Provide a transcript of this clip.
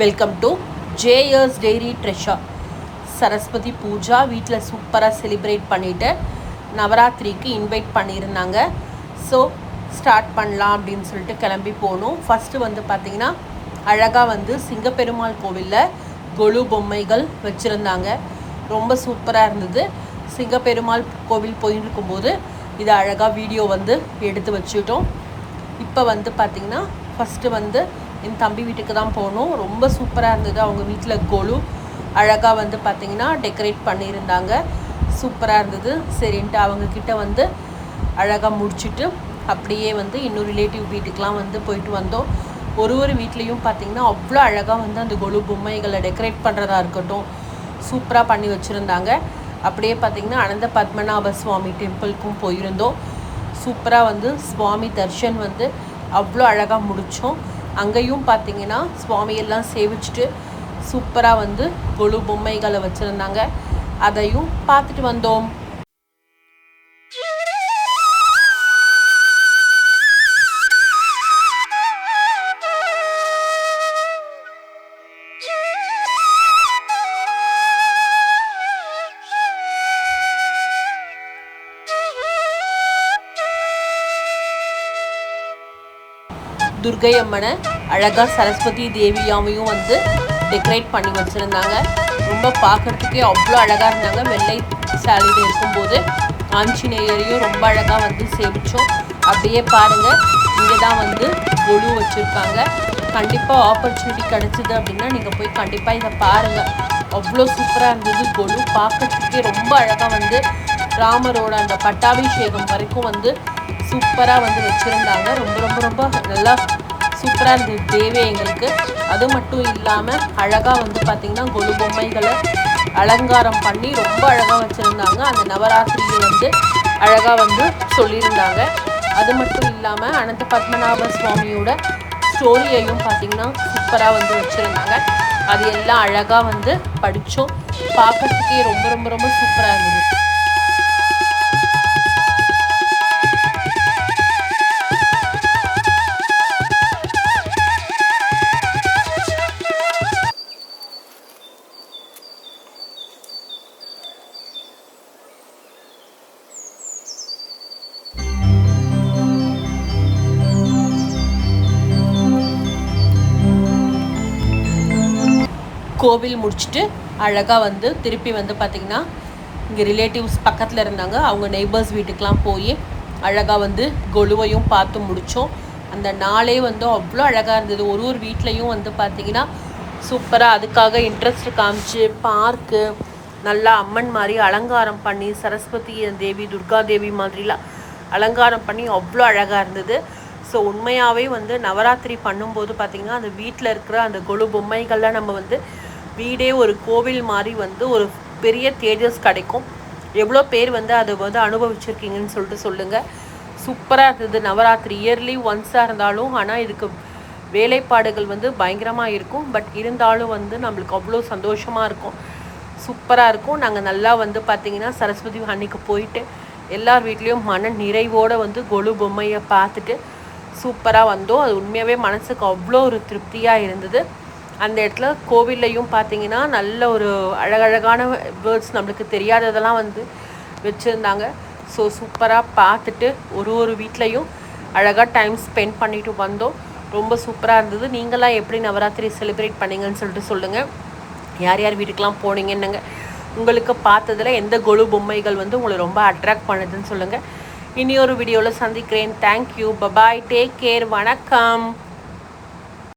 Welcome to ஜேயர்ஸ் dairy ட்ரெஷா சரஸ்வதி பூஜா வீட்டில் சூப்பராக செலிப்ரேட் பண்ணிவிட்டு நவராத்திரிக்கு இன்வைட் பண்ணியிருந்தாங்க. ஸோ ஸ்டார்ட் பண்ணலாம் அப்படின்னு சொல்லிட்டு கிளம்பி போகணும் ஃபஸ்ட்டு வந்து பார்த்திங்கன்னா அழகாக வந்து சிங்கப்பெருமாள் கோவிலில் கொலு பொம்மைகள் வச்சுருந்தாங்க. ரொம்ப சூப்பராக இருந்தது. சிங்கப்பெருமாள் கோவில் போயிட்டு இருக்கும்போது இது அழகாக வீடியோ வந்து எடுத்து வச்சுட்டோம். இப்போ வந்து பார்த்திங்கன்னா ஃபஸ்ட்டு வந்து என் தம்பி வீட்டுக்கு தான் போனோம். ரொம்ப சூப்பராக இருந்தது. அவங்க வீட்டில் கொலு அழகாக வந்து பார்த்திங்கன்னா டெக்கரேட் பண்ணியிருந்தாங்க. சூப்பராக இருந்தது. சரின்ட்டு அவங்கக்கிட்ட வந்து அழகாக முடிச்சுட்டு அப்படியே வந்து இன்னும் ரிலேட்டிவ் வீட்டுக்கெலாம் வந்து போயிட்டு வந்தோம். ஒரு ஒரு வீட்லேயும் பார்த்திங்கன்னா அவ்வளோ அழகாக வந்து அந்த கொலு பொம்மைகளை டெக்கரேட் பண்ணுறதா இருக்கட்டும் சூப்பராக பண்ணி வச்சுருந்தாங்க. அப்படியே பார்த்திங்கன்னா அனந்த பத்மநாப சுவாமி டெம்பிளுக்கும் போயிருந்தோம். சூப்பராக வந்து சுவாமி தர்ஷன் வந்து அவ்வளோ அழகாக முடித்தோம் அங்கேயும் பார்த்தீங்கன்னா சுவாமியெல்லாம் சேவிச்சுட்டு சூப்பராக வந்து கொழு பொம்மைகளை வச்சுருந்தாங்க. அதையும் பார்த்துட்டு வந்தோம். துர்கை அம்மனை அழகாக சரஸ்வதி தேவியாவையும் வந்து டெக்கரேட் பண்ணி வச்சுருந்தாங்க. ரொம்ப பார்க்கறதுக்கே அவ்வளோ அழகாக இருந்தாங்க. வெள்ளை சாலையில் இருக்கும்போது ஆஞ்சநேயரையும் ரொம்ப அழகாக வந்து சேமித்தோம் அப்படியே பாருங்கள் இங்கே தான் வந்து கொலு வச்சுருக்காங்க. கண்டிப்பாக ஆப்பர்ச்சுனிட்டி கிடச்சிது அப்படின்னா நீங்கள் போய் கண்டிப்பாக இதை பாருங்கள் அவ்வளோ சூப்பராக இருந்தது கொலு. பார்க்கறதுக்கே ரொம்ப அழகாக வந்து ராமரோட அந்த பட்டாபிஷேகம் வரைக்கும் வந்து சூப்பராக வந்து வச்சுருந்தாங்க. ரொம்ப ரொம்ப ரொம்ப நல்லா சூப்பராக இருந்தது தேவே எங்களுக்கு. அது மட்டும் இல்லாமல் அழகாக வந்து பார்த்திங்கன்னா கொலு பொம்மைகளை அலங்காரம் பண்ணி ரொம்ப அழகாக வச்சுருந்தாங்க. அந்த நவராத்திரியை வந்து அழகாக வந்து சொல்லியிருந்தாங்க. அது மட்டும் இல்லாமல் அனந்த பத்மநாப சுவாமியோட ஸ்டோரியையும் பார்த்திங்கன்னா சூப்பராக வந்து வச்சுருந்தாங்க. அது எல்லாம் அழகாக வந்து படித்தோம் பார்க்கறதுக்கே ரொம்ப ரொம்ப ரொம்ப சூப்பராக இருந்தது. கோவில் முடிச்சுட்டு அழகாக வந்து திருப்பி வந்து பார்த்திங்கன்னா இங்கே ரிலேட்டிவ்ஸ் பக்கத்தில் இருந்தாங்க. அவங்க நெய்பர்ஸ் வீட்டுக்கெலாம் போய் அழகாக வந்து கொலுவையும் பார்த்து முடித்தோம் அந்த நாளே வந்து அவ்வளோ அழகாக இருந்தது. ஒரு ஒரு வீட்லேயும் வந்து பார்த்திங்கன்னா சூப்பராக அதுக்காக இன்ட்ரெஸ்ட் காமிச்சு பார்க்கு நல்லா அம்மன் மாதிரி அலங்காரம் பண்ணி சரஸ்வதி தேவி துர்கா தேவி மாதிரிலாம் அலங்காரம் பண்ணி அவ்வளோ அழகாக இருந்தது. ஸோ உண்மையாகவே வந்து நவராத்திரி பண்ணும்போது பார்த்திங்கன்னா அந்த வீட்டில் இருக்கிற அந்த கொலு பொம்மைகள்லாம் நம்ம வந்து வீடே ஒரு கோவில் மாதிரி வந்து ஒரு பெரிய தேஜஸ் கிடைக்கும். எவ்வளோ பேர் வந்து அதை வந்து அனுபவிச்சிருக்கீங்கன்னு சொல்லிட்டு சொல்லுங்கள் சூப்பராக இருந்தது. நவராத்திரி இயர்லி ஒன்ஸாக இருந்தாலும் ஆனால் இதுக்கு வேலைப்பாடுகள் வந்து பயங்கரமாக இருக்கும். பட் இருந்தாலும் வந்து நம்மளுக்கு அவ்வளோ சந்தோஷமாக இருக்கும். சூப்பராக இருக்கும். நாங்கள் நல்லா வந்து பார்த்திங்கன்னா சரஸ்வதி அன்னைக்கு போயிட்டு எல்லார் வீட்லேயும் மன நிறைவோடு வந்து கொலு பொம்மையை பார்த்துட்டு சூப்பராக வந்தோம். அது உண்மையாகவே மனசுக்கு அவ்வளோ ஒரு திருப்தியாக இருந்தது. அந்த இடத்துல கோவில்லையும் பார்த்தீங்கன்னா நல்ல ஒரு அழகழகான வேர்ட்ஸ் நம்மளுக்கு தெரியாததெல்லாம் வந்து வச்சுருந்தாங்க. ஸோ சூப்பராக பார்த்துட்டு ஒரு ஒரு வீட்லேயும் அழகாக டைம் ஸ்பெண்ட் பண்ணிட்டு வந்தோம். ரொம்ப சூப்பராக இருந்தது. நீங்களாம் எப்படி நவராத்திரி செலிப்ரேட் பண்ணீங்கன்னு சொல்லிட்டு சொல்லுங்கள் யார் யார் வீட்டுக்கெலாம் போனீங்கன்னுங்க. உங்களுக்கு பார்த்ததில் எந்த கொலு பொம்மைகள் வந்து உங்களை ரொம்ப அட்ராக்ட் பண்ணுதுன்னு சொல்லுங்கள் இனி ஒரு வீடியோவில் சந்திக்கிறேன். தேங்க்யூ பபாய் டேக் கேர் வணக்கம்.